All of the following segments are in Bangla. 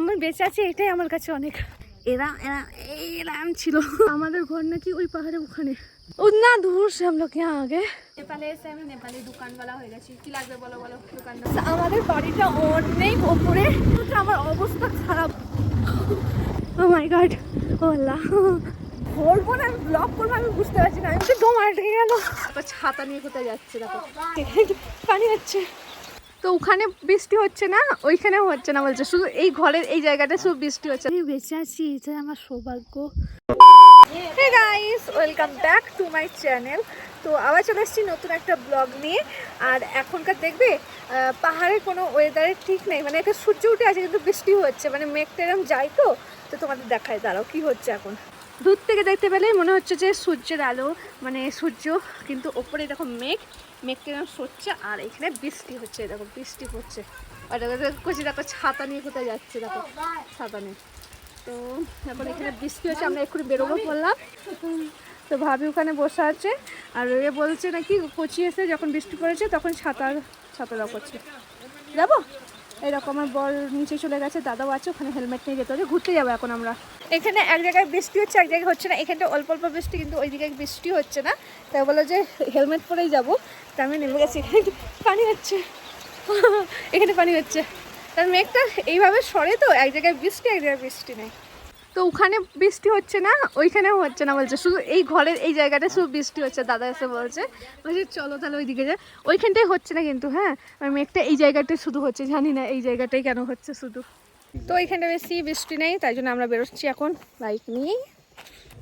আমার বেঁচে আছে এটাই আমার কাছে অনেক। এরা এরা এরাম ছিল। আমাদের ঘর নাকি ওই পাহাড়ে ওখানে। দূর আগে? এসে আমি দোকানওয়ালা হয়ে গেছি। কি লাগবে বলো বলো আমাদের বাড়িটা ওপরে। আমার অবস্থা খারাপ। oh না oh ব্লক বুঝতে পারছি না। আমি ছাতা নিয়ে কোথায় যাচ্ছে তো ওখানে বৃষ্টি হচ্ছে না ওইখানেও হচ্ছে না বলছে। শুধু এই ঘরের এই জায়গাটা শুধু বৃষ্টি হচ্ছে। আমি বেঁচে আছি এটা আমার সৌভাগ্য। Hey guys welcome back to my channel তো আবার চলে এসেছি নতুন একটা ব্লগ নিয়ে। আর এখনকার দেখবে আহ, পাহাড়ের কোনো ওয়েদারের ঠিক নেই। মানে একটা সূর্য উঠে আছে কিন্তু বৃষ্টি হচ্ছে। মানে মেঘটা এরম যায় তো? তো তোমাদের দেখায় দাঁড়াও কি হচ্ছে এখন? দূর থেকে দেখতে পেলেই মনে হচ্ছে যে সূর্যের আলো মানে সূর্য, কিন্তু ওপরে দেখো মেঘ এরকম সরছে আর এখানে বৃষ্টি হচ্ছে, দেখো বৃষ্টি পড়ছে। আর কচি দেখো ছাতা নিয়ে কোথায় যাচ্ছে, দেখো, ছাতা নিয়ে। তো এখন এখানে বৃষ্টি হচ্ছে, আমরা এক্ষুনি বেরোবো বললাম। তো ভাবি ওখানে বসে আছে, আর এ বলছে নাকি কচি এসে যখন বৃষ্টি পড়েছে তখন ছাতার, ছাতা দাও করছে যাব? এরকম আমার বল নিচে চলে গেছে, দাদাও আছে, ওখানে হেলমেট নিয়ে যেতে হবে। ঘুরতে যাব এখন আমরা। এখানে এক জায়গায় বৃষ্টি হচ্ছে, এক জায়গায় হচ্ছে না। এখানটা অল্প অল্প বৃষ্টি, কিন্তু ওই দিকে বৃষ্টি হচ্ছে না। তাই বলো যে হেলমেট পরেই যাব। তা আমি নেমে গেছি এখানে। পানি হচ্ছে। এখানে পানি হচ্ছে। তার মেঘটা এইভাবে সরে তো, এক জায়গায় বৃষ্টি, এক জায়গায় বৃষ্টি নেই। তো ওখানে বৃষ্টি হচ্ছে না? ওইখানেও হচ্ছে না বলছে। শুধু এই ঘরের এই জায়গাটা শুধু বৃষ্টি হচ্ছে, দাদা এসে বলছে। বলছে, চলো তাহলে ওইদিকে যা। ওইখানটাই হচ্ছে না কিন্তু হ্যাঁ? মেঘটা এই জায়গাটাই শুধু হচ্ছে, জানি না এই জায়গাটাই কেন হচ্ছে শুধু। তো এইখানটা বেশি বৃষ্টি নেই, তাই জন্য আমরা বেরোচ্ছি এখন বাইক নিয়েই।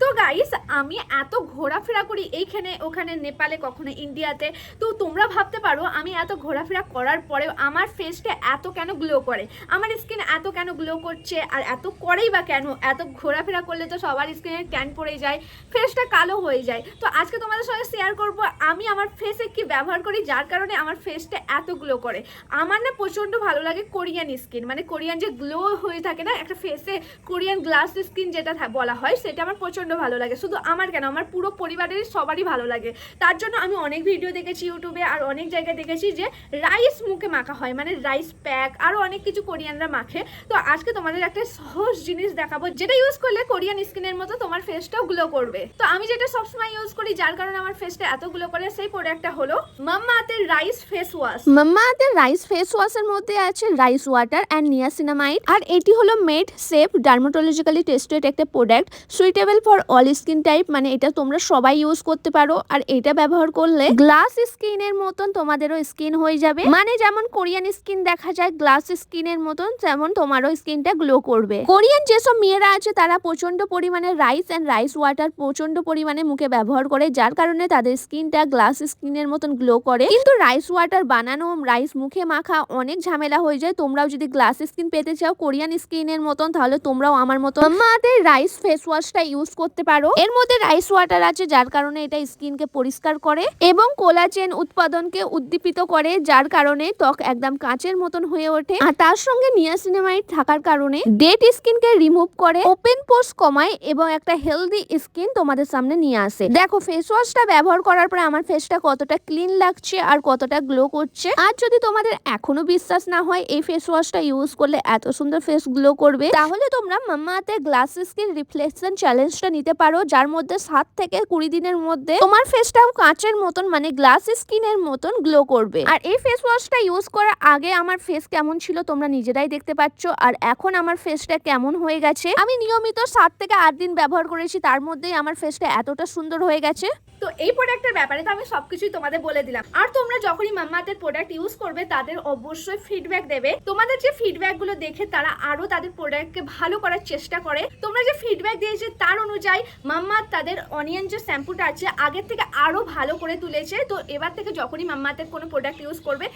তো গাইস আমি এত ঘোরাফেরা করি এইখানে, ওখানে, নেপালে, কখনো ইন্ডিয়াতে। তো তোমরা ভাবতে পারো, আমি এত ঘোরাফেরা করার পরেও আমার ফেসটা এত কেন গ্লো করে? আমার স্কিন এত কেন গ্লো করছে? আর এত করেই বা কেন? এত ঘোরাফেরা করলে তো সবার স্কিনে ট্যান পড়ে যায় ফেসটা কালো হয়ে যায়। তো আজকে তোমাদের সঙ্গে শেয়ার করব, আমি আমার ফেসে কি ব্যবহার করি? যার কারণে আমার ফেসটা এত গ্লো করে। আমার না প্রচণ্ড ভালো লাগে কোরিয়ান স্কিন মানে কোরিয়ান যে গ্লো হয়ে থাকে না, একটা ফেসে কোরিয়ান গ্লাস স্কিন যেটা বলা হয়, সেটা আমার প্রচণ্ড ভালো লাগে। শুধু আমার কেন, আমার পুরো পরিবারের সবারই ভালো লাগে। তার জন্য আমি অনেক ভিডিও দেখেছি ইউটিউবে আর অনেক জায়গায় দেখেছি যে রাইস মুখে মাখা হয় মানে রাইস প্যাক আরও অনেক কিছু কোরিয়ানরা মাখে। তো আজকে তোমাদের একটা সহজ জিনিস দেখাবো, যেটা ইউজ করলে কোরিয়ান স্কিনের মতো তোমার ফেসটাও গ্লো করবে। তো আমি যেটা সবসময় ইউজ করি, যার কারণে আমার ফেসটা এত গ্লো করে, সেই প্রোডাক্টটা হলো মাম্মা হাতের রাইস ফেস ওয়াশ মাম্মা আর্থের রাইস ফেস ওয়াশের মধ্যে আছে রাইস ওয়াটার অ্যান্ড নিয়াসিনামাইড আর এটি হলো মেড সেফ ডার্মাটোলজিক্যালি টেস্টেড একটা product suitable for all skin type মানে এটা তোমরা সবাই ইউজ করতে পারো। আর এটা ব্যবহার করলে গ্লাস স্কিনের মতন তোমাদেরও স্কিন হয়ে যাবে। মানে যেমন কোরিয়ান স্কিন দেখা যায় গ্লাস স্কিনের মতন তেমন তোমারও স্কিনটা গ্লো করবে। কোরিয়ান যেসব মেয়েরা আছে, তারা প্রচণ্ড পরিমাণে রাইস অ্যান্ড রাইস ওয়াটার প্রচণ্ড পরিমাণে মুখে ব্যবহার করে, যার কারণে তাদের স্কিনটা গ্লাস স্কিনের মতন গ্লো করে। কিন্তু রাইস ওয়াটার বানানো রাইস মুখে মাখা অনেক ঝামেলা হয়ে যায়। তোমরাও যদি গ্লাস স্কিন পেতে চাও কোরিয়ান স্কিনের মতন, তাহলে তোমরাও আমার মতন আমাদের রাইস ফেস ওয়াশটা ইউজ করতে পারো। এর মধ্যে রাইস ওয়াটার আছে, যার কারণে এটা স্কিনকে পরিষ্কার করে এবং কোলাজেন উৎপাদনকে উদ্দীপিত করে, যার কারণে ত্বক একদম কাঁচের মতন হয়ে ওঠে। আর তার সঙ্গে নিয়াসিনামাইড থাকার কারণে ডেড স্কিনকে রিমুভ করে ওপেন পোর্স কমায় এবং একটা হেলদি স্কিন তোমাদের সামনে নিয়ে আসে। দেখো ফেস ওয়াশটা ব্যবহার করার পরে আমার ফেসটা কতটা ক্লিন লাগছে আর কতটা গ্লো করছে। আর যদি তোমাদের এখনও বিশ্বাস না হয়, এই ফেস ওয়াশটা ইউজ করলে এত সুন্দর ফেস গ্লো করবে। তাহলে তোমরা মাম্মাতে গ্লাস স্কিন রিফ্লেকশন চ্যালেঞ্জটা নিতে পারো, যার মধ্যে সাত থেকে কুড়ি দিনের মধ্যে তোমার ফেসটাও কাঁচের মতন মানে গ্লাস স্কিনের মতন গ্লো করবে। আর এই ফেস ওয়াশটা ইউজ করার আগে আমার ফেস কেমন ছিল তোমরা নিজেরাই দেখতে পাচ্ছ। আর এখন আমার ফেসটা কেমন হয়ে গেছে, আমি নিয়মিত সাত থেকে আট দিন ব্যবহার করেছি, তার মধ্যেই আমার ফেসটা এতটা সুন্দর হয়ে গেছে। তো এই প্রোডাক্টের ব্যাপারে তো আমি সবকিছুই তোমাদের বলে দিলাম। আর তোমরা যখনই মাম্মাদের প্রোডাক্ট ইউজ করবে, তাদের অবশ্যই ফিডব্যাক দেবে। তোমাদের যে ফিডব্যাকগুলো দেখে তারা আরও তাদের প্রোডাক্টকে ভালো করার চেষ্টা করে। তোমরা যে ফিডব্যাক দিয়েছে তার অনুযায়ী মাম্মা তাদের অনিয়ন যে শ্যাম্পুটা আছে, আগের থেকে আরও ভালো করে তুলেছে। তো এবার থেকে যখনই মাম্মাদের কোনো প্রোডাক্ট ইউজ করবে,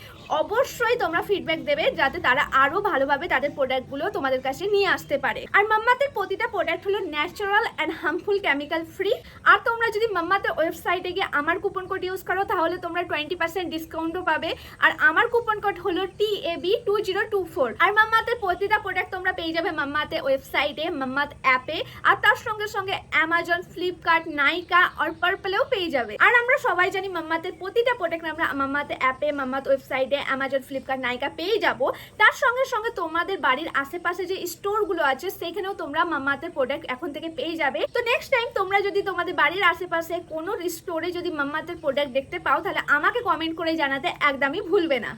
অবশ্যই তোমরা ফিডব্যাক দেবে, যাতে তারা আরও ভালোভাবে তাদের প্রোডাক্টগুলো তোমাদের কাছে নিয়ে আসতে পারে। আর মাম্মাদের প্রতিটা প্রোডাক্ট হলো natural and harmful chemical free আর তোমরা যদি মাম্মাদের ওয়েবসাইটে গিয়ে আমার কুপন কোড ইউজ করো, তাহলে তোমরা টোয়েন্টি পার্সেন্ট ডিসকাউন্টও পাবে। আর আমার কুপন কোড হলো T A B two zero two four আর মাম্মাতের প্রতিটা প্রোডাক্ট তোমরা পেয়ে যাবে মাম্মাতে ওয়েবসাইটে মাম্মাত অ্যাপে আর তার সঙ্গে সঙ্গে অ্যামাজন ফ্লিপকার্ট নাইকা আর পার্পলেও পেয়ে যাবে। আর আমরা সবাই জানি মাম্মাতের প্রতিটা প্রোডাক্ট আমরা মাম্মাতে অ্যাপে মাম্মাত ওয়েবসাইটে অ্যামাজন ফ্লিপকার্ট নাইকা পেয়ে যাব। তার সঙ্গে সঙ্গে তোমাদের বাড়ির আশেপাশে যে স্টোরগুলো আছে, সেখানেও তোমরা মাম্মাতের প্রোডাক্ট এখন থেকে পেয়ে যাবে। তো নেক্সট টাইম তোমরা যদি তোমাদের বাড়ির আশেপাশে কোনো স্টোরে যদি মাম্মাতের প্রোডাক্ট দেখতে পাও, তাহলে আমাকে কমেন্ট করে জানাতে একদমই ভুলবে না।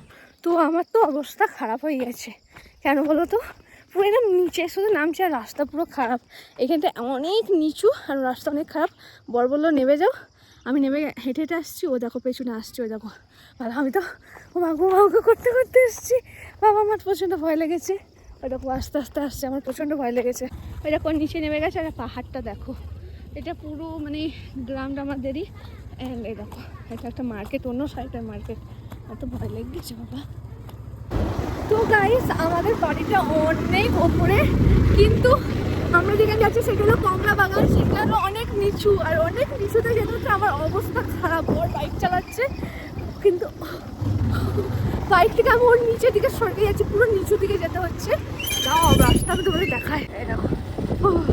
তো আমার তো অবস্থা খারাপ হয়ে গেছে। কেন বলো তো? পুরো একদম নিচে, শুধু নামছে আর রাস্তা পুরো খারাপ। এখানটা অনেক নিচু আর রাস্তা অনেক খারাপ। বর বলল নেমে যাও। আমি নেমে হেঁটে হেঁটে আসছি। ও দেখো পেছনে আসছি, ও দেখো। ভালো আমি তো ও মাগো মাগো করতে করতে এসেছি। বাবা, আমার প্রচণ্ড ভয় লেগেছে। ওই দেখো, আস্তে আস্তে আসছে। আমার প্রচণ্ড ভয় লেগেছে। ওই দেখো, নিচে নেমে গেছে। আর পাহাড়টা দেখো। এটা পুরো মানে গ্রামটা আমাদেরই। এই দেখো, এটা একটা মার্কেট, অন্য সাইডের মার্কেট। এত ভয় লেগেছে, বাবা। তো গাইস আমাদের বাড়িটা অনেক ওপরে কিন্তু আমরা যেখানে যাচ্ছি সেটা হলো কমলা বাগান। সেখানে অনেক নিচু আর অনেক নিচুতে যেতে হচ্ছে আমার অবস্থা খারাপ ওর বাইক চালাচ্ছে। কিন্তু বাইক থেকে আমি ওর নিচের দিকে সরে যাচ্ছি পুরো নিচু দিকে যেতে হচ্ছে। রাস্তা আমি তোমাদের দেখায় উহ,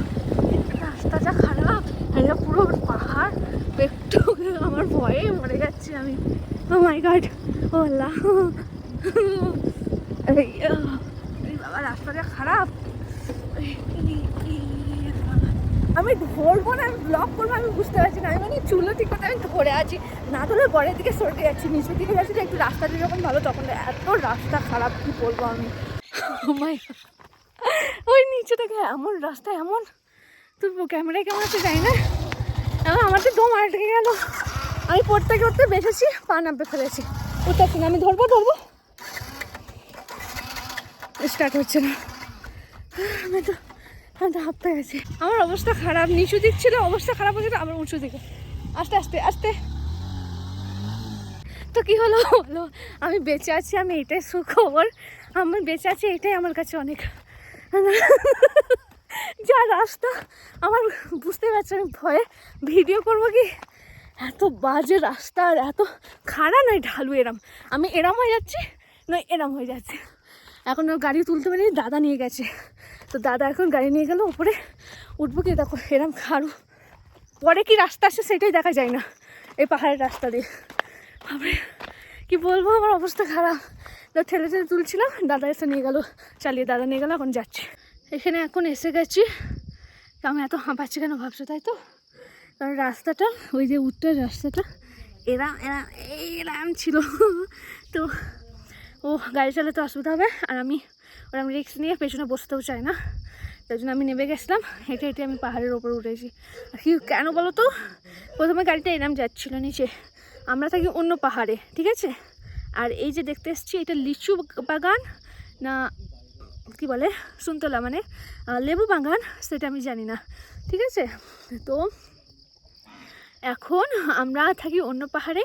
রাস্তা যা খারাপ এটা পুরো পাহাড়। একটু আমার ভয়ে মরে যাচ্ছি আমি। ও মাই গড ও আল্লাহ এই, আহ, এই বাবা, রাস্তাটা খারাপ। আমি ধরবো না, আমি ব্লক করব, আমি বুঝতে পারছি না। আমি মানে চুলো ঠিক করতে আমি ধরে আছি। না ধরে পরের দিকে সরে যাচ্ছি নিচের দিকে যাচ্ছি একটু রাস্তাটা যখন ভালো, তখন এত রাস্তা খারাপ, কি বলব আমি? Oh. ওই নিচে থেকে এমন রাস্তা, এমন। তো ক্যামেরায় কেমন আছে জানি না। এমন আমার তো দম আটকে গেল। আমি পড়তে পড়তে বেসেছি, পা নামতে ফেলেছি। উঠতে না, আমি ধরবো ধরবো? স্টার্ট হচ্ছে না। আমি তো আমি তো হাঁপতে গেছি। আমার অবস্থা খারাপ। নিচু দিক ছিল, অবস্থা খারাপ হয়েছিল আমার উঁচু দিকে। আস্তে আস্তে আস্তে। তো কি হলো? হলো আমি বেঁচে আছি, আমি এটাই সুখবর। আমি বেঁচে আছি, এটাই আমার কাছে অনেক যা রাস্তা। আমার বুঝতে পারছি, আমি ভয়ে ভিডিও করব কি? এত বাজে রাস্তা আর এত খাড়া নয় ঢালু এরম। আমি এরম হয়ে যাচ্ছি, নয় এরম হয়ে যাচ্ছে। এখন ওর গাড়ি তুলতে পারিনি দাদা নিয়ে গেছে। তো দাদা এখন গাড়ি নিয়ে গেল, উপরে উঠবো কি দেখো, এরম খাড়ু পরে কি রাস্তা আসে সেটাই দেখা যায় না, এই পাহাড়ের রাস্তা দিয়ে। বাপরে, কি বলব, আমার অবস্থা খারাপ। তো ঠেলে ঠেলে তুলছিলাম, দাদা এসে নিয়ে গেল, চালিয়ে দাদা নিয়ে গেল, এখন যাচ্ছে। এখানে এখন এসে গেছি, তো আমি এত হাঁপাচ্ছি কেন ভাবছ তাই তো? কারণ রাস্তাটা, ওই যে উত্তর রাস্তাটা এরাম এরাম এরাম ছিল। তো ও, গাড়ি চালাতে অসুবিধা হবে আর আমি ওরম রিক্স নিয়ে পেছনে বসতেও চাই না। তাই জন্য আমি নেমে গেছিলাম, হেঁটে হেঁটে আমি পাহাড়ের ওপর উঠেছি। কি, কেন বলো তো? প্রথমে গাড়িটা এরাম যাচ্ছিল নিচে, আমরা থাকি অন্য পাহাড়ে, ঠিক আছে? আর এই যে দেখতে এসছি, এটা লিচু বাগান না, কি বলে? সুন্তলা মানে লেবু বাগান, সেটা আমি জানি না, ঠিক আছে? তো এখন আমরা থাকি অন্য পাহাড়ে।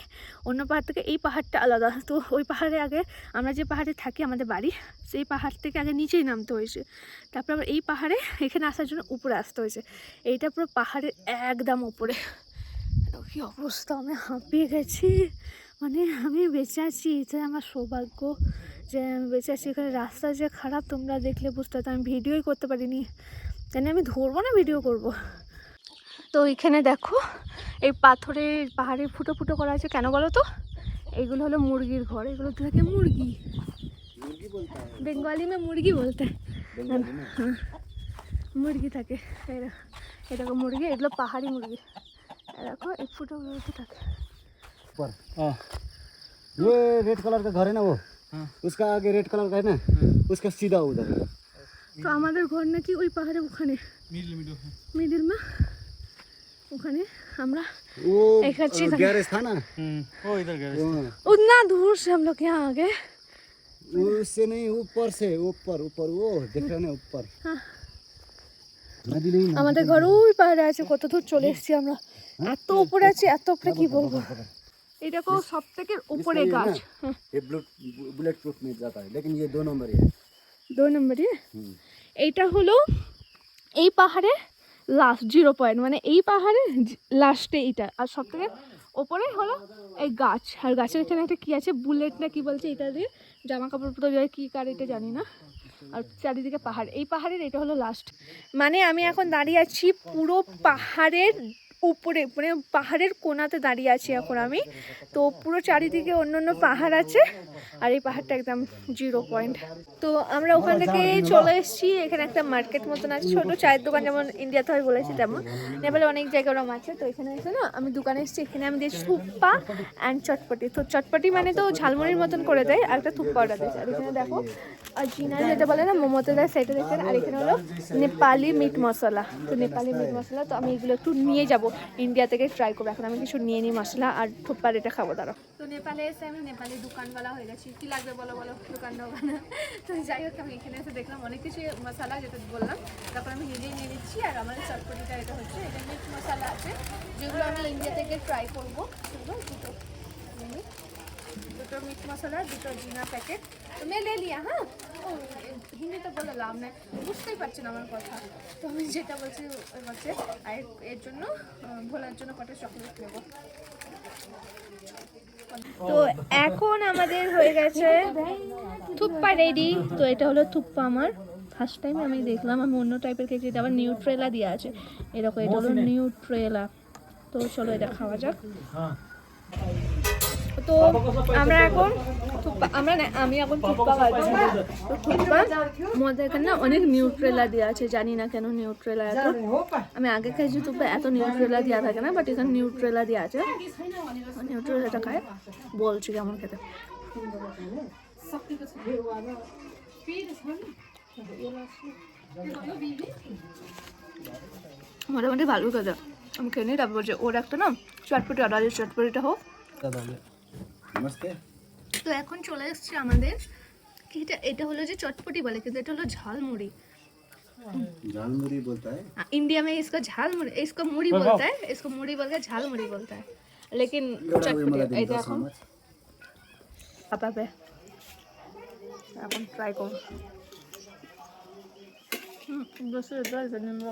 অন্য পাহাড় থেকে এই পাহাড়টা আলাদা। তো ওই পাহাড়ে আগে আমরা যে পাহাড়ে থাকি, আমাদের বাড়ি, সেই পাহাড় থেকে আগে নিচেই নামতে হয়েছে। তারপর আবার এই পাহাড়ে এখানে আসার জন্য উপরে আসতে হয়েছে। এইটা পুরো পাহাড়ের একদম উপরে। কি অবস্থা, আমি হাঁপিয়ে গেছি। মানে আমি বেঁচে আছি, এটাই আমার সৌভাগ্য যে আমি বেঁচে আছি। এখানে রাস্তা যে খারাপ, তোমরা দেখলে বুঝতে পারতো আমি ভিডিওই করতে পারিনি। জানি আমি ধরবো না, ভিডিও করব? তো এখানে দেখো এই পাথরের পাহাড়ে ফুটো ফুটো করা আছে কেন বলো তো এইগুলো হলো মুরগির ঘর এগুলো থাকে মুরগি বেঙ্গলি মে মুরগি বলতে হ্যাঁ মুরগি থাকে এরা এরকম মুরগি এগুলো পাহাড়ি মুরগি এই দেখো এই ফুটোগুলোতে থাকে ऊपर ये रेड कलर का घर है ना वो उसका आगे रेड कलर का है ना उसका सीधा उधर है তো আমাদের ঘর নাকি ওই পাহাড়ে ওখানে মিডিল মা ওখানে আমরা वो एक अच्छी अ, तरह- गैरेज था ना वो इधर गए हाँ, उतना दूर से हम लोग यहाँ आ गए उससे नहीं ऊपर से ऊपर ऊपर वो देख रहे हैं ना ऊपर हाँ। नदी नहीं नदी আমাদের ঘর ওই পাহাড়ে আছে কত দূর চলে এসেছি আমরা এত উপরে আছে এত উপরে কি বলবো এটাকে সব থেকে উপরে इसका ये গাছ ना, ये बुलेट बुलेट प्रूफ में जाता है लेकिन ये दो नंबर ही है দুই নম্বরে हम्म। এইটা হলো এই পাহাড়ে লাস্ট জিরো পয়েন্ট মানে এই পাহাড়ে লাস্টে এইটা আর সব থেকে ওপরে হলো এই গাছ। আর গাছের এখানে একটা কী আছে? বুলেট না কি বলছে এটা দিয়ে? জামা কাপড় পরে হয় কী কার এটা জানি না। আর চারিদিকে পাহাড়। এই পাহাড়ের এটা হলো লাস্ট মানে আমি এখন দাঁড়িয়ে আছি পুরো পাহাড়ের উপরে মানে পাহাড়ের কোনাতে দাঁড়িয়ে আছি এখন আমি। তো পুরো চারিদিকে অন্য অন্য পাহাড় আছে আর এই পাহাড়টা একদম জিরো পয়েন্ট তো আমরা ওখান থেকে চলে এসেছি, এখানে একটা মার্কেট মতন আছে, ছোট চায়ের দোকান যেমন ইন্ডিয়াতে হয় বলেছি তেমন। নেপালে অনেক জায়গা ওরম আছে, তো এখানে এসে না আমি দোকানে এসেছি, এখানে আমি দিয়েছি থুপ্পা অ্যান্ড চটপটি। তো চটপটি মানে তো ঝালমুড়ির মতন করে দেয়, আর একটা থুপ্পা অর্ডার দিয়েছে আর এখানে দেখো, আর জিনা যেটা বলে না, মোমোতে দেয় সেটা দেখেন, আর এখানে হলো নেপালি মিট মশলা। তো নেপালি মিট মশলা, তো আমি এগুলো একটু নিয়ে যাব। ইন্ডিয়া থেকে ট্রাই করব। এখন আমি কিছু নিয়ে নিই, মশলা আর থুপ্পার এটা খাব, দাঁড়াও। তো নেপালে এসে আমি নেপালি দোকানওয়ালা হয়ে গেছি। কি লাগবে বলো বলো? দোকানটা ওখানে। তো যাই হোক, আমি এখানে এসে দেখলাম অনেক কিছু মশলা যেটা বললাম। তারপর আমি নিজেই নিয়ে নিচ্ছি, আর আমার চটপটিটা এটা হচ্ছে, এটা মিট মশলা আছে, যেগুলো আমি ইন্ডিয়া থেকে ট্রাই করব। সেগুলো দুটো দুটো মিট মশলা, দুটো জিনা প্যাকেট তো মেয়ে লে লিয়া হ্যাঁ? ও হিন্দি তো বলে লাভ নেই। বুঝতেই পারছেন আমার কথা। তো আমি যেটা বলছি আর এর জন্য ভোলার জন্য কটা চকলেট নেব? তো এখন আমাদের হয়ে গেছে থুপ্পা রেডি তো এটা হলো থুপ্পা আমার। ফার্স্ট টাইম আমি দেখলাম আমি অন্য টাইপের খেয়েছি এটা আবার নিউট্রেলা দিয়ে আছে। এরকম এটা হলো নিউট্রেলা তো চলো এটা খাওয়া যাক। তো আমরা এখন আমরা আমি এখন না অনেক নিউট্রেলা দেওয়া আছে। জানি না কেন নিউট্রেলা এত। আমি আগে খাইছি থুপ্পা এত নিউট্রেলা দেওয়া থাকে না বাট এখানে নিউট্রেলা দেওয়া আছে। নিউট্রেলাটা খায়। বলছি কেমন খেতে। মোটামুটি ভালো খেতে। আমি খেয়ে নিই, তারপর বলছি, ওর একটা না, চটপটি অর্ডার আছে, চটপটিটা হোক। नमस्ते তো এখন চলে এসছে আমাদের কি এটা এটা হলো যে চটপটি বলে কিন্তু এটা হলো ঝালমুড়ি झालमुरी बोलता है हाँ, इंडिया में इसको झाल मुड़ी इसको मुड़ी बोलता है इसको मुड़ी बोल के झाल मुड़ी बोलता है लेकिन चटपटी এটা এখন পাবে এখন ট্রাই করুন হুম দশ দশ নিম্ন